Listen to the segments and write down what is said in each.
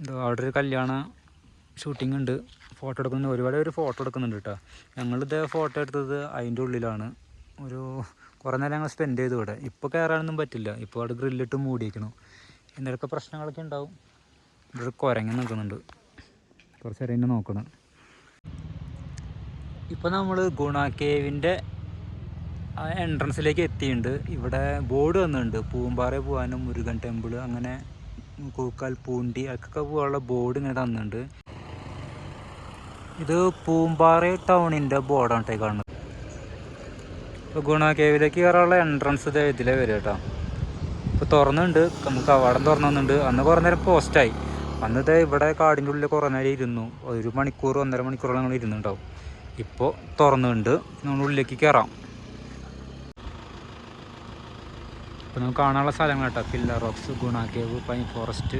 ഇത് അവിടെ ഒരു കല്യാണ ഷൂട്ടിംഗ് ഉണ്ട്. ഫോട്ടോ എടുക്കുന്നുണ്ട്. ഒരുപാട് പേര് ഫോട്ടോ എടുക്കുന്നുണ്ട് കേട്ടോ ഞങ്ങളിത് ഫോട്ടോ എടുത്തത് അതിന്റെ ഉള്ളിലാണ്. ഒരു കുറേ നേരം ഞങ്ങൾ സ്പെൻഡ് ചെയ്തു ഇവിടെ. ഇപ്പോൾ കയറാനൊന്നും പറ്റില്ല. ഇപ്പോൾ അവിടെ ഗ്രില്ലിട്ട് മൂടിയിരിക്കണം എന്തൊക്കെ പ്രശ്നങ്ങളൊക്കെ ഉണ്ടാവും. ഇവിടെ ഒരു കുരങ്ങൻ നിൽക്കുന്നുണ്ട്. കുറച്ച് നേരം തന്നെ നോക്കണം. ഇപ്പോൾ നമ്മൾ ഗുണ കേവിന്റെ എൻട്രൻസിലേക്ക് എത്തിയിട്ടുണ്ട്. ഇവിടെ ബോർഡ് വന്നിട്ടുണ്ട്. പൂമ്പാറ പോകാനും മുരുകൻ ടെമ്പിൾ അങ്ങനെ കൂക്കാൽ പൂണ്ടി അതൊക്കെ പോകാനുള്ള ബോർഡ് ഇങ്ങനെ തന്നിട്ടുണ്ട്. ഇത് പൂമ്പാറ ടൗണിന്റെ ബോർഡാണ് കേട്ടോ കാണുന്നത്. ഗുണ കേവിലേക്ക് കയറാനുള്ള എൻട്രൻസ് ഇത് ഇതിലേ വരും കേട്ടോ. ഇപ്പോൾ തുറന്നുണ്ട് നമുക്ക് കവാടം തുറന്നു വന്നിട്ടുണ്ട് അന്ന് കുറേ നേരം പോസ്റ്റായി അന്ന് ഇത് ഇവിടെ കാടിന്റെ ഉള്ളിൽ കുറേ നേരം ഇരുന്നു. ഒരു മണിക്കൂർ ഒന്നര മണിക്കൂറോളം ഞങ്ങൾ ഇരുന്നുണ്ടാവും ഇപ്പോൾ തുറന്നുണ്ട് നമ്മൾ ഉള്ളിലേക്ക് കയറാം. ഇപ്പോൾ നമുക്ക് കാണാനുള്ള സ്ഥലങ്ങൾ കേട്ടോ. Pillar rocks Guna cave pine forest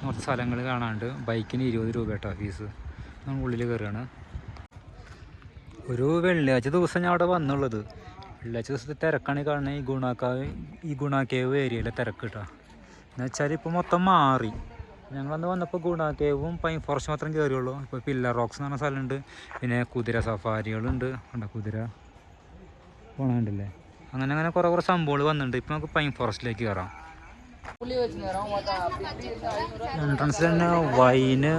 കുറച്ച് സ്ഥലങ്ങൾ കാണാണ്ട് ബൈക്കിന് ഇരുപത് രൂപ കേട്ടോ ഫീസ് നമ്മൾ ഉള്ളിൽ കയറുകയാണ് ഒരു വെള്ളിയാഴ്ച ദിവസം ഞാൻ അവിടെ വന്നുള്ളത്. വെള്ളിയാഴ്ച ദിവസത്തെ തിരക്കാണ് കാണുന്നത് ഈ ഗുണാക്കാവ് ഈ ഗുണാക്കേവ് ഏരിയയിലെ തിരക്ക് കേട്ടോ. എന്ന് വെച്ചാൽ ഇപ്പോൾ മൊത്തം മാറി. ഞങ്ങളന്ന് വന്നപ്പോൾ ഗുണാക്കേവും പൈൻ ഫോറസ്റ്റ് മാത്രം കയറിയുള്ളൂ ഇപ്പോൾ പില്ലർ റോക്സ് എന്ന് പറഞ്ഞ സ്ഥലമുണ്ട്. പിന്നെ കുതിര സഫാരികളുണ്ട്. കണ്ട കുതിര? പോണുണ്ടല്ലേ അങ്ങനെ അങ്ങനെ കുറേ കുറേ സംഭവങ്ങൾ വന്നിട്ടുണ്ട്. ഇപ്പം നമുക്ക് പൈൻ ഫോറസ്റ്റിലേക്ക് കയറാം എൻട്രൻസിൽ തന്നെ വൈന്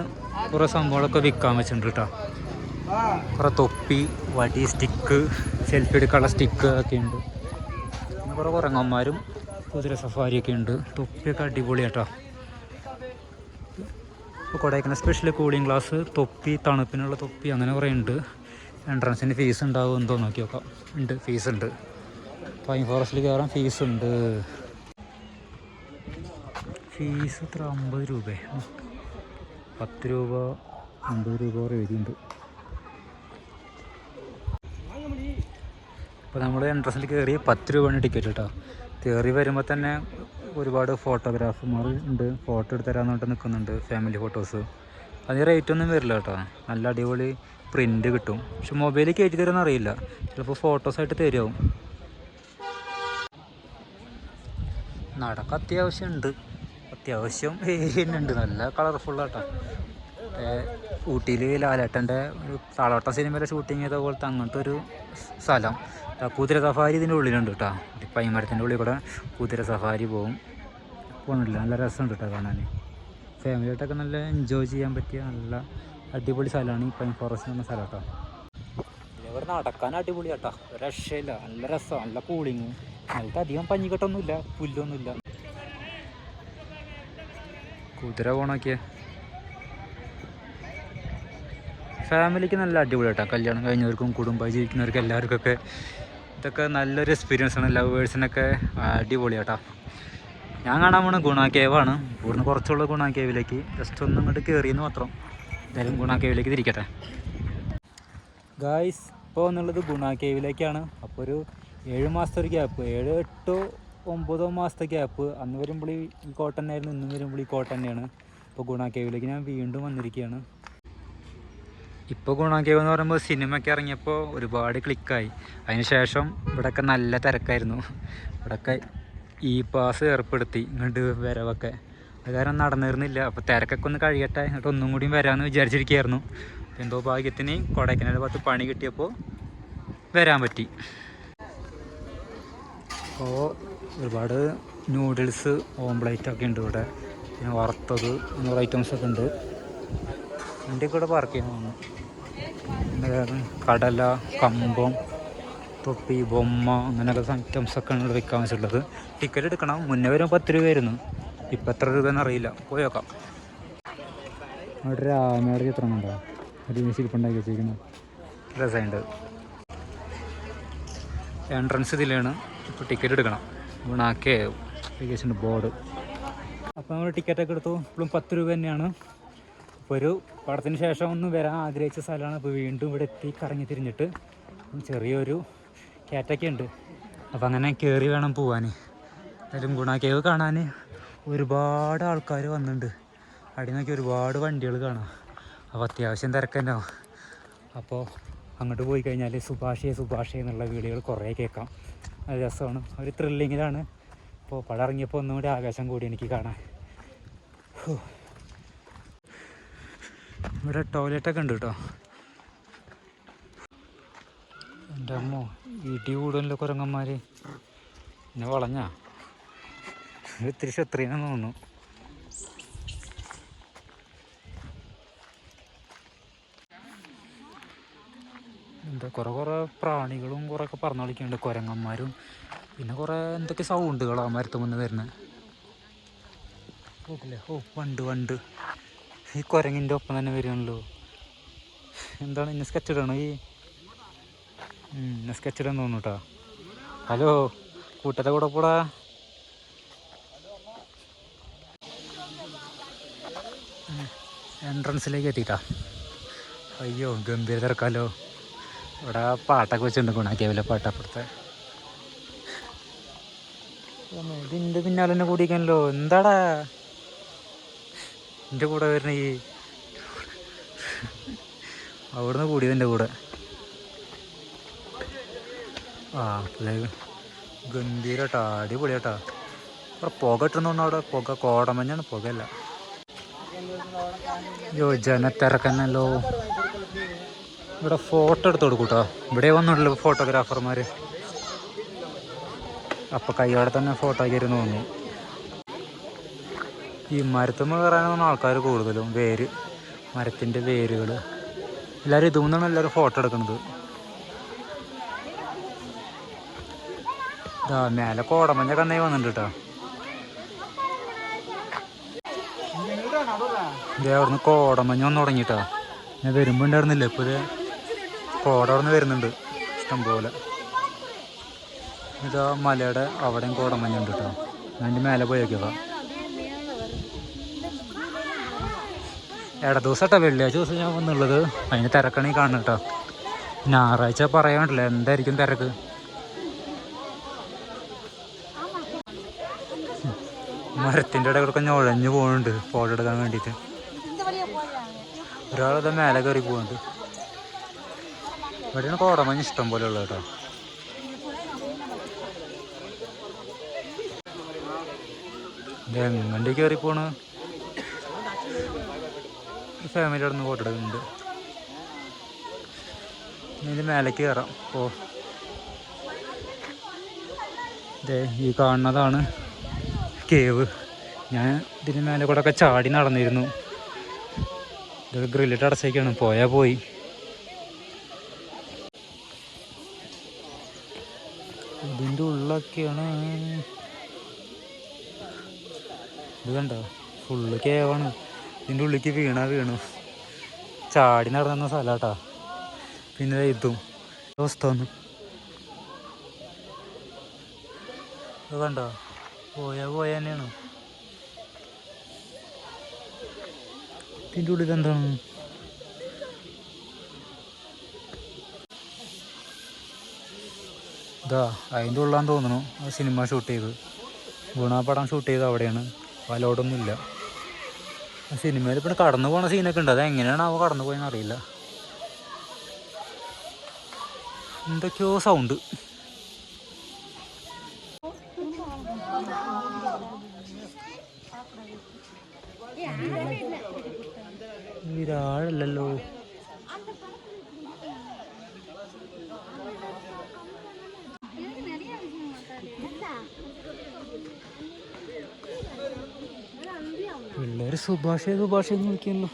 കുറേ സംഭവങ്ങളൊക്കെ വിൽക്കാൻ വെച്ചിട്ടുണ്ട് കേട്ടോ കുറേ തൊപ്പി വടി സ്റ്റിക്ക് സെൽഫി എടുക്കാനുള്ള സ്റ്റിക്ക് ഒക്കെ ഉണ്ട്. പിന്നെ കുറേ കുരങ്ങന്മാരും കുതിര സഫാരിയൊക്കെ ഉണ്ട്. തൊപ്പിയൊക്കെ അടിപൊളിയാട്ടോ. ഇപ്പോൾ കൊടൈക്കനാൽ സ്പെഷ്യൽ കൂളിംഗ് ഗ്ലാസ് തൊപ്പി തണുപ്പിനുള്ള തൊപ്പി അങ്ങനെ കുറേ ഉണ്ട്. എൻട്രൻസിന് ഫീസ് ഉണ്ടാവും എന്തോ നോക്കി നോക്കാം ഉണ്ട് ഫീസ് ഉണ്ട്. പൈൻ ഫോറസ്റ്റിൽ കയറാൻ ഫീസ് ഉണ്ട്. ഫീസ് എത്ര അമ്പത് രൂപ. പത്ത് രൂപ അമ്പത് രൂപ വരെ എഴുതിയുണ്ട് ഇപ്പോൾ നമ്മൾ എൻട്രൻസിൽ കയറി പത്ത് രൂപയാണ് ടിക്കറ്റ് കേട്ടോ. കയറി വരുമ്പോൾ തന്നെ ഒരുപാട് ഫോട്ടോഗ്രാഫർമാർ ഉണ്ട്. ഫോട്ടോ എടുത്ത് തരാമെന്ന് പറഞ്ഞിട്ട് നിൽക്കുന്നുണ്ട് ഫാമിലി ഫോട്ടോസ് അതിന് റേറ്റ് ഒന്നും വരില്ല കേട്ടോ. നല്ല അടിപൊളി പ്രിന്റ് കിട്ടും. പക്ഷെ മൊബൈലിൽ കയറ്റി തരുമെന്ന് അറിയില്ല. ചിലപ്പോൾ ഫോട്ടോസായിട്ട് തരുമാവും നടക്ക അത്യാവശ്യം ഉണ്ട് അത്യാവശ്യം ഏരിയ തന്നെ ഉണ്ട് നല്ല കളർഫുള്ളാട്ടോ. ഊട്ടിയിൽ ലാലേട്ടന്റെ ഒരു താളോട്ട സിനിമയിലെ ഷൂട്ടിങ് ചെയ്ത പോലത്തെ അങ്ങനത്തെ ഒരു സ്ഥലം കുതിര സഫാരി ഇതിന്റെ ഉള്ളിലുണ്ട് കേട്ടോ പൈമരത്തിന്റെ ഉള്ളിൽ കൂടെ കുതിര സഫാരി പോകും പോകണില്ല നല്ല രസമുണ്ട് കേട്ടോ കാണാൻ ഫാമിലിയായിട്ടൊക്കെ നല്ല എൻജോയ് ചെയ്യാൻ പറ്റിയ നല്ല അടിപൊളി സ്ഥലമാണ് ഈ പൈൻ ഫോറസ്റ്റ് എന്ന സ്ഥലം കേട്ടോ ഇവിടെ നടക്കാൻ അടിപൊളി കേട്ടോ ഒരു രക്ഷയില്ല. നല്ല രസമാണ് നല്ല കൂളിങ്ങും നല്ല അധികം പഞ്ഞിക്കെട്ടൊന്നുമില്ല പുല്ലൊന്നുമില്ല. കുതിര പോണൊക്കെ ഫാമിലിക്ക് നല്ല അടിപൊളി കേട്ടോ കല്യാണം കഴിഞ്ഞവർക്കും കുടുംബമായി ജീവിക്കുന്നവർക്കും എല്ലാവർക്കൊക്കെ ഇതൊക്കെ നല്ലൊരു എക്സ്പീരിയൻസ് ആണ്. ലവേഴ്സിനൊക്കെ അടിപൊളി കേട്ടോ ഞാൻ കാണാൻ പോണ ഗുണ കേവാണ് ഇവിടുന്ന് കുറച്ചുള്ള ഗുണ കേവിലേക്ക് ജസ്റ്റ് ഒന്ന് ഇങ്ങോട്ട് കയറിയെന്ന് മാത്രം. എന്തായാലും ഗുണ കേവിലേക്ക് തിരിക്കട്ടെ. ഗായ്സ് ഇപ്പോൾ എന്നുള്ളത് ഗുണ കേവിലേക്കാണ് അപ്പോൾ ഒരു ഏഴ് മാസത്തെ ഒരു ഗ്യാപ്പ് ഏഴ് എട്ടോ ഒമ്പതോ മാസത്തെ ഗ്യാപ്പ് അന്ന് വരുമ്പോൾ ഈ കോട്ടൺ ആയിരുന്നു ഇന്നും വരുമ്പോൾ ഈ കോട്ടൺ തന്നെയാണ് ഇപ്പോൾ ഗുണ കേവിലേക്ക് ഞാൻ വീണ്ടും വന്നിരിക്കുകയാണ്. ഇപ്പോൾ ഗുണാക്കേവ് എന്ന് പറയുമ്പോൾ സിനിമയ്ക്ക് ഇറങ്ങിയപ്പോൾ ഒരുപാട് ക്ലിക്കായി അതിന് ശേഷം ഇവിടെയൊക്കെ നല്ല തിരക്കായിരുന്നു. ഇവിടെയൊക്കെ ഈ പാസ് ഏർപ്പെടുത്തി ഇങ്ങോട്ട് വരവൊക്കെ. അത് കാരണം നടന്നിരുന്നില്ല. അപ്പോൾ തിരക്കൊക്കെ ഒന്ന് കഴിയട്ടെ എന്നിട്ട് ഒന്നും കൂടിയും വരാമെന്ന് വിചാരിച്ചിരിക്കുകയായിരുന്നു. എന്തോ ഭാഗ്യത്തിന് കൊടൈക്കനാൽ ഭാഗത്ത് പണി കിട്ടിയപ്പോൾ വരാൻ പറ്റി. അപ്പോൾ ഒരുപാട് നൂഡിൽസ് ഓംപ്ലേറ്റ് ഒക്കെ ഉണ്ട് ഇവിടെ. പിന്നെ വറുത്തത് അങ്ങനെയുള്ള ഐറ്റംസ് ഒക്കെ ഉണ്ട്. എന്റെ കൂടെ പാർക്ക് ചെയ്യുന്നു പിന്നെ കടല കമ്പം തൊപ്പി ബൊമ്മ അങ്ങനെയൊക്കെ ഐറ്റംസ് ഒക്കെ ആണ് വിൽക്കാൻ വെച്ചിട്ടുള്ളത്. ടിക്കറ്റ് എടുക്കണം. മുന്നേ വരും പത്ത് രൂപയായിരുന്നു. ഇപ്പം എത്ര രൂപ എന്നറിയില്ല പോയി നോക്കാം. അവിടെ ഒരു ആമയുടെ ചിത്രം ഉണ്ടോ ഒരു ശില്പുണ്ടാക്കി വെച്ചിരിക്കുന്നത്. രസമുണ്ട്. എൻട്രൻസ് ഇതിലാണ്. ഇപ്പോൾ ടിക്കറ്റ് എടുക്കണം. ഗുണാക്കേ വെച്ചിട്ടുണ്ട് ബോർഡ് അപ്പോൾ നമ്മൾ ടിക്കറ്റൊക്കെ എടുത്തു. ഇപ്പോഴും പത്ത് രൂപ തന്നെയാണ്. അപ്പോൾ ഒരു പടത്തിന് ശേഷം ഒന്ന് വരാൻ ആഗ്രഹിച്ച സ്ഥലമാണ്. അപ്പോൾ വീണ്ടും ഇവിടെ എത്തി കറങ്ങി തിരിഞ്ഞിട്ട് ചെറിയൊരു കയറ്റൊക്കെ ഉണ്ട്. അപ്പോൾ അങ്ങനെ കയറി വേണം പോവാൻ എന്തായാലും ഗുണ കേവ് കാണാൻ ഒരുപാട് ആൾക്കാർ വന്നിട്ടുണ്ട് അടി നോക്കി ഒരുപാട് വണ്ടികൾ കാണാം. അപ്പോൾ അത്യാവശ്യം തിരക്കന്നെ അപ്പോൾ അങ്ങോട്ട് പോയി കഴിഞ്ഞാൽ സുഭാഷേ സുഭാഷേ എന്നുള്ള വീഡിയോകൾ കുറേ കേൾക്കാം അത് രസമാണ്. ഒരു ത്രില്ലിങ്ങിലാണ് അപ്പോൾ പടം ഇറങ്ങിയപ്പോൾ ഒന്നും കൂടി ആകാശം കൂടി എനിക്ക് കാണാൻ. ഇവിടെ ടോയ്ലറ്റൊക്കെ ഉണ്ട് കേട്ടോ. എന്റെ അമ്മോ ഇടി കൂടുതലോ കുരങ്ങന്മാർ എന്നെ വളഞ്ഞാ? ഇത് ഇത്തിരി ക്ഷത്രിയനെന്ന് തോന്നുന്നു. എന്താ കുറേ കുറേ പ്രാണികളും കുറേയൊക്കെ പറന്ന് കളിക്കുന്നുണ്ട്. കുരങ്ങന്മാരും. പിന്നെ കുറേ എന്തൊക്കെ സൗണ്ടുകളാണ് സൗണ്ടുകളാ മരത്തുമുന്ന് വരുന്നത് നോക്കില്ലേ ഓ വണ്ട് വണ്ട്. ഈ കുരങ്ങിന്റെ ഒപ്പം തന്നെ വരികയാണല്ലോ. എന്താണ് ഇന്ന് സ്കെച്ച് ഇടണോ ഈ? ഇന്നെ സ്കെച്ച് ഇടാൻ തോന്നുന്നു കേട്ടോ ഹലോ കൂട്ടത്തെ കൂടെ പോടാ. എൻട്രൻസിലേക്ക് എത്തിയിട്ടാ. അയ്യോ ഗംഭീര തിരക്കാലോ. ഇവിടെ പാട്ടൊക്കെ വെച്ചിട്ടുണ്ട് ഗുണാക്കിയാവില്ല പാട്ടപ്പുറത്തെ ഇതിന്റെ പിന്നാലെ തന്നെ കൂടിയിരിക്കാനല്ലോ എന്താടാ? എന്റെ കൂടെ വരുന്ന ഈ അവിടുന്ന് കൂടിയത് എന്റെ കൂടെ. ആ അല്ലേ? ഗംഭീരട്ടാ അടിപൊളിയാട്ടാ. അവിടെ പുക ഇട്ടുന്നോണ്ട് അവിടെ. പുക കോടമഞ്ഞാണ് പുകയല്ല. യോ ജനത്തിരക്കന്നല്ലോ ഇവിടെ ഫോട്ടോ എടുത്ത് കൊടുക്കൂട്ടോ. ഇവിടെ വന്നിട്ടുള്ളൂ ഫോട്ടോഗ്രാഫർമാർ അപ്പം കൈയോടെ തന്നെ ഫോട്ടോ ആക്കിയിരുന്നു തോന്നുന്നു. ഈ മരത്തുമ്മ കയറാനാണ് ആൾക്കാർ കൂടുതലും. വേര്. മരത്തിന്റെ വേരുകൾ എല്ലാവരും ഇതുമെന്നാണ് എല്ലാവരും ഫോട്ടോ എടുക്കുന്നത്. ഇതാ മേലെ കോടമഞ്ഞ കണ്ണേ വന്നിട്ടുണ്ട് കേട്ടോ ഇതേ അവിടുന്ന് കോടമഞ്ഞ വന്ന് തുടങ്ങിയിട്ടാ ഞാൻ ഇപ്പോൾ ഇത് കോട അവിടെ വരുന്നുണ്ട്. ഇഷ്ടംപോലെ. ഇതാ മലയുടെ അവിടെയും കോടമഞ്ഞ ഉണ്ട് കേട്ടോ. അതിന്റെ മേലെ പോയി നോക്കിയതാ. ഇട ദിവസം കേട്ടോ വെള്ളിയാഴ്ച ദിവസം ഞാൻ വന്നുള്ളത്. അതിന് തിരക്കണീ കാണണം കേട്ടോ. ഞായറാഴ്ച പറയാനുണ്ടല്ലോ എന്തായിരിക്കും തിരക്ക്? മരത്തിന്റെ ഇടകളൊക്കെ ഞൊഴഞ്ഞു പോകുന്നുണ്ട് ഫോട്ടോ എടുക്കാൻ വേണ്ടിയിട്ട്. ഒരാളത് മേലെ കയറി പോകുന്നുണ്ട് ഇവിടെയാണ് കോടമഞ്ഞ് ഇഷ്ടം പോലെ ഉള്ളത് കേട്ടോ. ഇത് എങ്ങണ്ടി കയറി പോണ്. ഫാമിലി അവിടെ നിന്ന് ഫോട്ടോ എടുക്കുന്നുണ്ട്. ഇതിന്റെ മേലേക്ക് കയറാം. ഓ ദേ ഈ കാണുന്നതാണ് കേവ്. ഞാൻ ഇതിന് മേലെ കൂടെ ഒക്കെ ചാടി നടന്നിരുന്നു. ഇതൊക്കെ ഗ്രില്ലിട്ട് അടച്ചേക്കാണ്. പോയാൽ പോയി. ഇതിന്റെ ഉള്ളൊക്കെയാണ് ഇത് കണ്ടോ? ഫുള്ള് കേവാണ്. ഇതിന്റെ ഉള്ളിലേക്ക് വീണാ വീണു. ചാടി നടന്ന സ്ഥലാട്ടാ. പിന്നെ ഇതും. അവസ്ഥ ഒന്ന് ഇത് കണ്ടോ? പോയ പോയ തന്നെയാണ്. ഇതിന്റെ ഉള്ളിൽ എന്താണ് ഇതാ അതിന്റെ ഉള്ളാന്ന് തോന്നുന്നു. ആ സിനിമ ഷൂട്ട് ചെയ്ത്. ഗുണാപടം ഷൂട്ട് ചെയ്ത് അവിടെയാണ്. വലോടൊന്നുമില്ല സിനിമയിൽ പിന്നെ കടന്നു പോണ സീനൊക്കെ ഉണ്ട്. അത് എങ്ങനെയാണ് അവ കടന്നു പോയെന്ന് അറിയില്ല. എന്തൊക്കെയോ സൗണ്ട് സുഭാഷ സുഭാഷ എന്ന് വിളിക്കുന്നു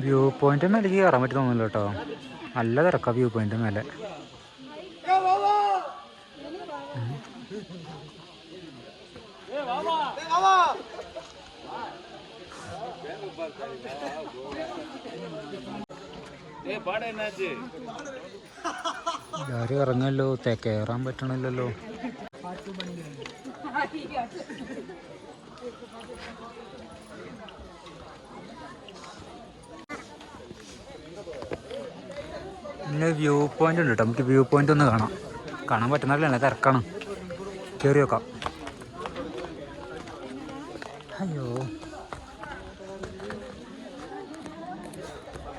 വ്യൂ പോയിന്റ് മേലേക്ക് കയറാൻ പറ്റി തോന്നുന്നില്ല കേട്ടോ. നല്ല തിരക്കാ വ്യൂ പോയിന്റ് മേലെ. എല്ലാരും ഇറങ്ങല്ലോ കയറാൻ പറ്റണില്ലല്ലോ. പിന്നെ വ്യൂ പോയിന്റ് ഉണ്ട് കേട്ടോ നമുക്ക് വ്യൂ പോയിന്റ് ഒന്ന് കാണാം. കാണാൻ പറ്റുന്നില്ല തിരക്കാണ്. കയറി നോക്കാം അയ്യോ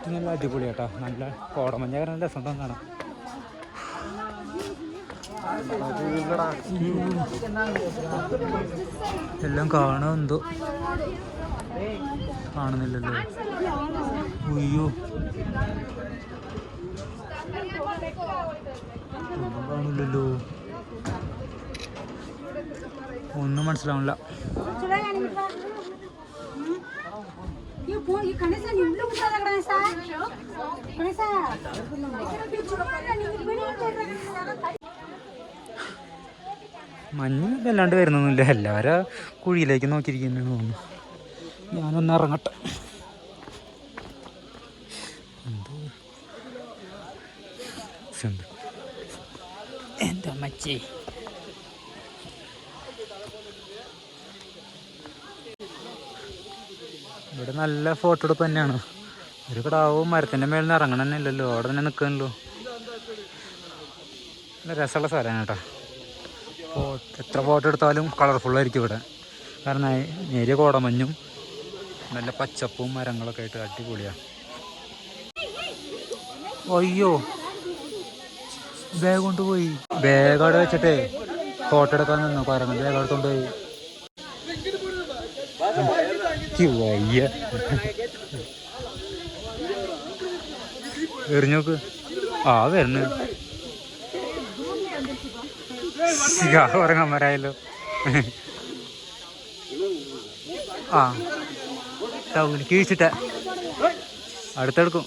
ഇത് നല്ല അടിപൊളിയാട്ടോ നല്ല കോടമഞ്ഞ കാരണം രസം കാണാം. എല്ലാം കാണാൻ എന്തോ കാണുന്നില്ലല്ലോ. അയ്യോ ഒന്നും കാണില്ലല്ലോ ഒന്നും മനസ്സിലാവണില്ല ಈ ಫೋನ್ ಈ ಗಣೇಶ ನಿಮ್ಲು ಮುಟ್ಟದ ಗಣೇಶ ಗಣೇಶ മഞ്ഞ് വല്ലാണ്ട് വരുന്നൊന്നുമില്ല എല്ലാവരും കുഴിയിലേക്ക് നോക്കിയിരിക്കുന്നതാണ് തോന്നുന്നു ഞാനൊന്ന് ഇറങ്ങട്ടെ എന്തോ എന്ത്? എന്താ ഇവിടെ നല്ല ഫോട്ടോ എടുപ്പ് തന്നെയാണ്. ഒരു കടാവും മരത്തിന്റെ മേളിൽ നിന്ന് ഇറങ്ങണം തന്നെ ഇല്ലല്ലോ. അവിടെ തന്നെ നിൽക്കണല്ലോ നല്ല രസമുള്ള സ്ഥലമാണ് കേട്ടോ. എത്ര ഫോട്ടോ എടുത്താലും കളർഫുൾ ആയിരിക്കും ഇവിടെ. കാരണം നേരിയ കോടമഞ്ഞും നല്ല പച്ചപ്പും മരങ്ങളൊക്കെ ആയിട്ട് അടിപൊളിയാണ് അയ്യോ. ബാഗ് കൊണ്ടുപോയി. ബാഗ് അവിടെ വെച്ചിട്ടേ ഫോട്ടോ എടുക്കാൻ നിന്നു. പറഞ്ഞു ബാഗ് അവിടെ പോയി. ഛി, വയ്യ എറിഞ്ഞോക്ക് ആ വരുന്നു ഉറങ്ങാൻ ആ ടൗണിൽ കീഴിച്ചിട്ട അടുത്തെടുക്കും.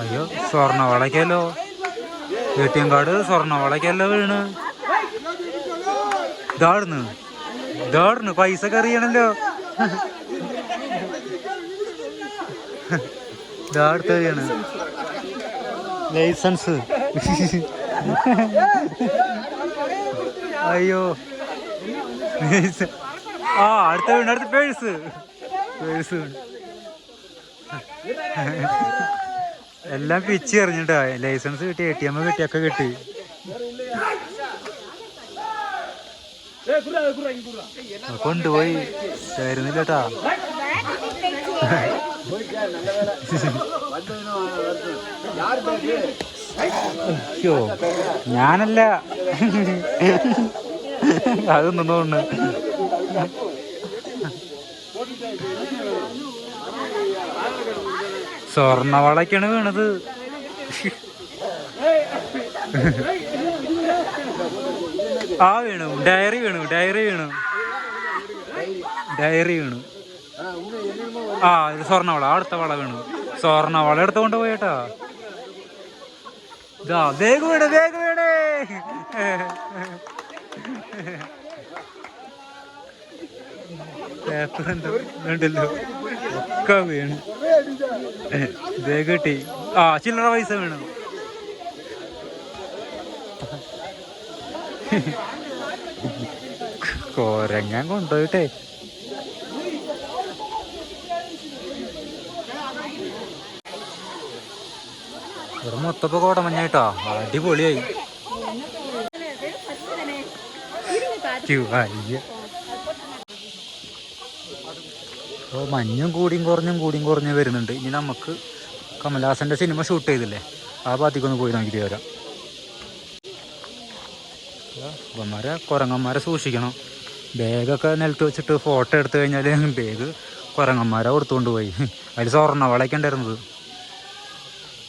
അയ്യോ സ്വർണ വളയ്ക്കല്ലോ എ ടി എം കാർഡ് സ്വർണ വളയ്ക്കല്ലോ വീണ് ഇതാടുന്നു ഇതാടുന്നു പൈസ കറിയണല്ലോ. ലൈസൻസ്. അയ്യോ. ആ അടുത്ത വീണ് അടുത്ത പേഴ്സ്. പേഴ്സ്. എല്ലാം പിച്ച് എറിഞ്ഞിട്ടാ. ലൈസൻസ് കിട്ടി എ ടി എം കിട്ടി ഒക്കെ കിട്ടി ആ, കൊണ്ടുപോയി. ചേരുന്നില്ല കേട്ടാ അയ്യോ ഞാനല്ല. അത് നിന്നോണ്ട് സ്വർണവളക്കാണ് വീണത്. ആ Venu. Diary Venu diary Venu. Diary Venu. ആ ഇത് സ്വർണവള അടുത്ത വള വേണു. സ്വർണവള എടുത്തുകൊണ്ട് പോയേട്ടാ. ഇതാ വേഗം വീണ് വേഗം വേണേ. പേപ്പർ എന്തോ ഒക്കെ വേഗം കിട്ടി. ആ ചില്ലറ പൈസ വീണു. കോരങ്ങാൻ കൊണ്ടുപോയിട്ടേ. ഇവിടെ മൊത്തപ്പോ കോടമഞ്ഞായിട്ടോ അടിപൊളിയായി. ഓ മഞ്ഞും കൂടിയും കുറഞ്ഞും കൂടിയും കുറഞ്ഞും വരുന്നുണ്ട്. ഇനി നമുക്ക് കമലഹാസന്റെ സിനിമ ഷൂട്ട് ചെയ്തില്ലേ? ആ ഭാഗത്തേക്കൊന്ന് പോയി നോക്കിയിട്ട് വരാം. ഇവന്മാരെ കുരങ്ങന്മാരെ സൂക്ഷിക്കണം. ബാഗൊക്കെ നിലത്ത് വെച്ചിട്ട് ഫോട്ടോ എടുത്തു കഴിഞ്ഞാൽ ബാഗ് കുരങ്ങന്മാരെ കൊടുത്തുകൊണ്ട് പോയി. അതിൽ സ്വർണ വളയൊക്കെ ഉണ്ടായിരുന്നത്.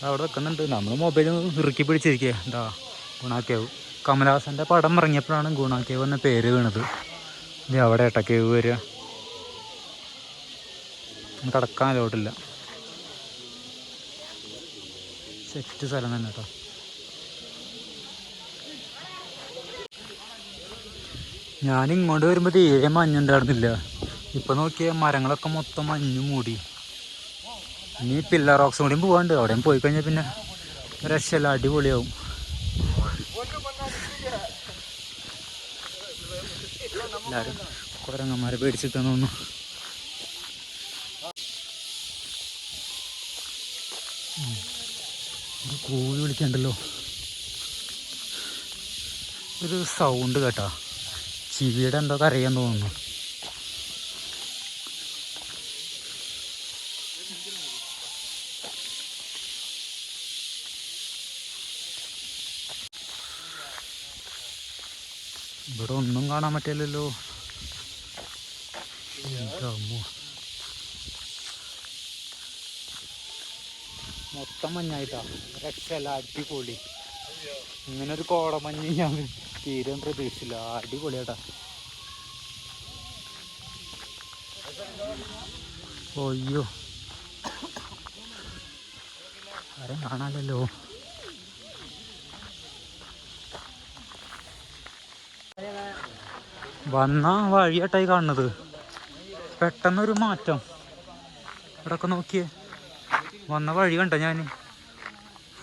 അവിടെ വെക്കുന്നുണ്ട്. നമ്മൾ മൊബൈൽ ഇറുക്കി പിടിച്ചിരിക്കുക എന്താ ഗുണാക്കേവ് കമലഹാസന്റെ പടം ഇറങ്ങിയപ്പോഴാണ് ഗുണാക്കേവ് എന്ന പേര് വീണത്. ഇത് അവിടെ ഏട്ടക്കേവ് വരിക. കടക്കാൻ ലോട്ടില്ല സെറ്റ് സ്ഥലം തന്നെ കേട്ടോ ഞാൻ ഇങ്ങോട്ട് വരുമ്പോൾ തീരെ മഞ്ഞുണ്ടായിരുന്നില്ല. ഇപ്പം നോക്കിയ മരങ്ങളൊക്കെ മൊത്തം മഞ്ഞ് മൂടി. ഇനി പില്ലർ റോക്സും കൂടിയും പോകാണ്ട് അവിടെയും പോയി കഴിഞ്ഞാൽ പിന്നെ രക്ഷല്ല അടിപൊളിയാവും. എല്ലാവരും കുരങ്ങന്മാരെ പേടിച്ചിട്ടെന്ന് തോന്നുന്നു. ഒരു കോഴി വിളിക്കണ്ടല്ലോ. ഒരു സൗണ്ട് കേട്ടാ. ചിവിയുടെ എന്തോ കരയാൻ തോന്നുന്നു. ഇവിടെ ഒന്നും കാണാൻ പറ്റില്ലല്ലോ. മൊത്തം മഞ്ഞായിട്ടാ. രക്ഷല്ല അടിപൊളി. ഇങ്ങനെ ഒരു കോടമഞ്ഞ് ഞാൻ തീരെ പ്രതീക്ഷിച്ചില്ല. അടിപൊളിയാട്ടാ. ഒയ്യോ ആരും കാണാലല്ലോ വന്ന വഴിയാട്ടായി കാണുന്നത്. പെട്ടെന്നൊരു മാറ്റം. ഇവിടെ ഒക്കെ നോക്കിയേ. വന്ന വഴി കണ്ട ഞാൻ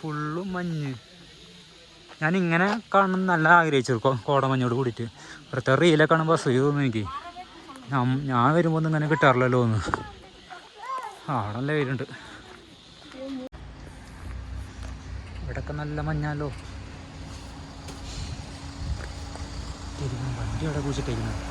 ഫുള്ളും മഞ്ഞ്. ഞാൻ ഇങ്ങനെ കാണണം നല്ല ആഗ്രഹിച്ചു. കോടമഞ്ഞോട് കൂടിയിട്ട്. വെറുതെ റീലൊക്കെ കാണുമ്പോൾ അസൂയ തോന്നുന്നു എനിക്ക്. ഞാൻ- വരുമ്പോൾ ഒന്നും ഇങ്ങനെ കിട്ടാറില്ലല്ലോ ഒന്ന് ആടെ നല്ല ഇവിടൊക്കെ നല്ല മഞ്ഞാലോ. വണ്ടി അവിടെ കുഴിച്ചിട്ടേക്കുന്നത്